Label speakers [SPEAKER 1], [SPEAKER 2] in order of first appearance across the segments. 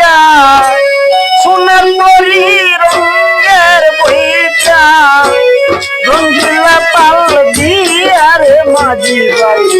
[SPEAKER 1] বইটা সোনার তরি রঙের বইটা রঙ্গিলা পাল দিয়ারে মাঝি ভাই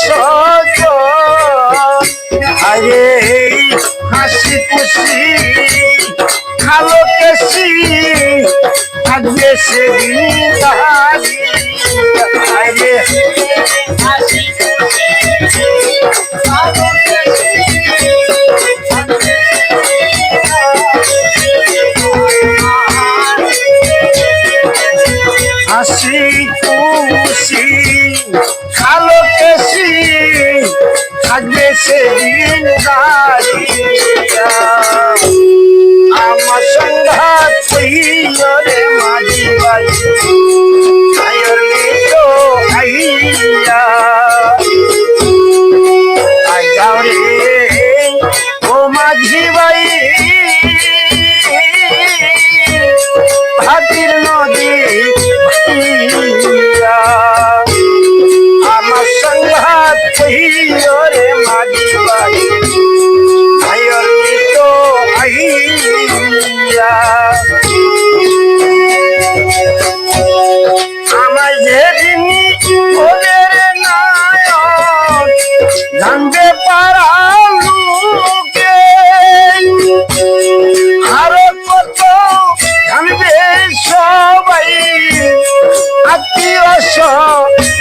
[SPEAKER 1] স্বজন আরে হাসি খুশি খালো কেসি থাকবে সেদিন আরে হাসি খুশি সেদিন দাঁড়িয়া জানতে পারা লোকে। আরও কত জানবে সবাই। আত্মীয়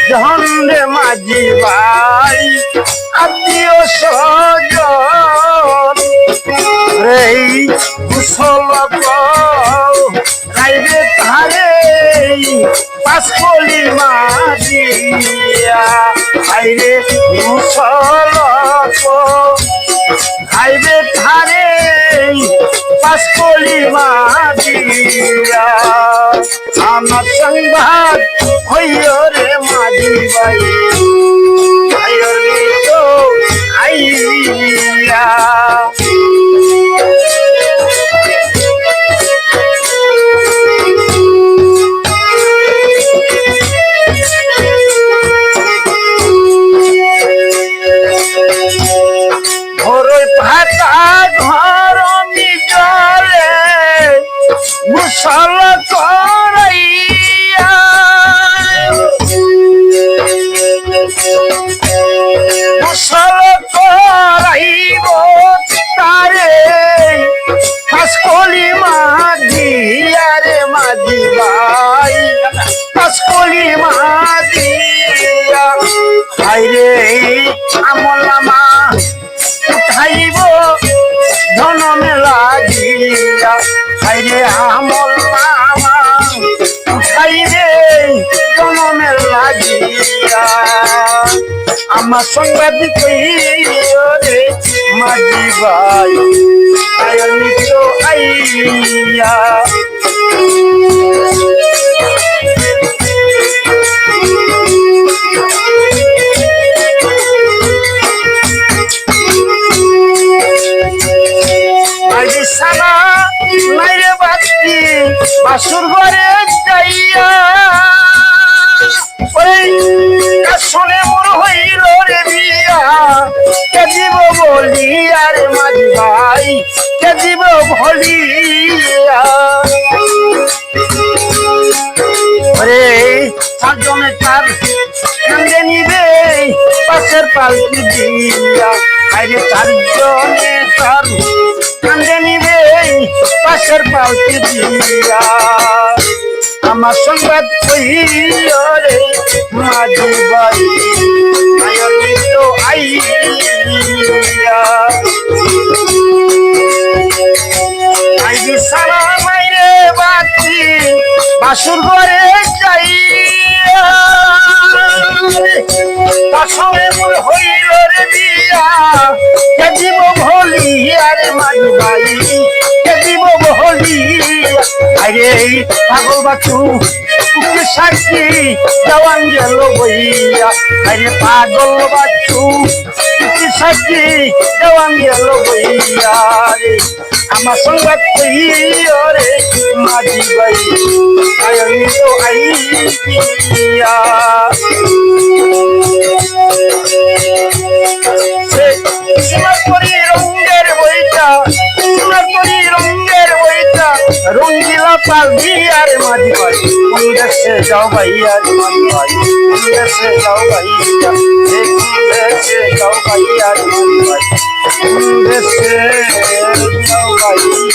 [SPEAKER 1] ঝন্ডে মাঝি ভাই। আত্মীয় স্বজন। এই কুশল রাইবে পাঁচকলি মাঝিয়া আইরে কুশল খাইবে ধারে পাঁচকলি মাদিয়া আমার সংবাদ হইয় রে ভাইয়ের তো আইয়া। মুসল করাইয়া মুসল করাইব তারে হাসকলি মাদিয়া রে মাদি ভাই হাসকলি মাদিয়া হাইরে আমলামা উঠাইব জনমে লাগিয়া হাইরে আমল মামা আমার সাংবাদিক মাঝি ভাই। আইয়া ভলিয়া ওরে চারজনে চার কান্দে নিবে, পাশের পালকি দিয়া। আরে চারজনে চার কান্দে নিবে, পাশের পালকি দিয়া। আমার সংবাদ কইও রে, মাঝি বাই আয়োজিত আইয়া। বাসুর ঘরে যাইয়া পাশে মোর হইল রে বিয়া। কে দিব ভলি আরে মাঝি ভাই কে দিব ভলি আরে পাগল বাচু উকি সাক্ষী জওয়ান গেল বইয়া। আরে পাগল বাচু সাক্ষী জওয়ান গেল বইয়া রে। আমার সংবাদ কইও রে মাঝি রঙ্গিলা পাল দিয়ার মাঝি ভাই। কোন দেশে যাও ভাইয়া রে মাঝি ভাই? কোন দেশে যাও ভাইয়া? দেখি দেশে যাও ভাইয়া রে মাঝি ভাই। কোন দেশে যাও ভাইয়া?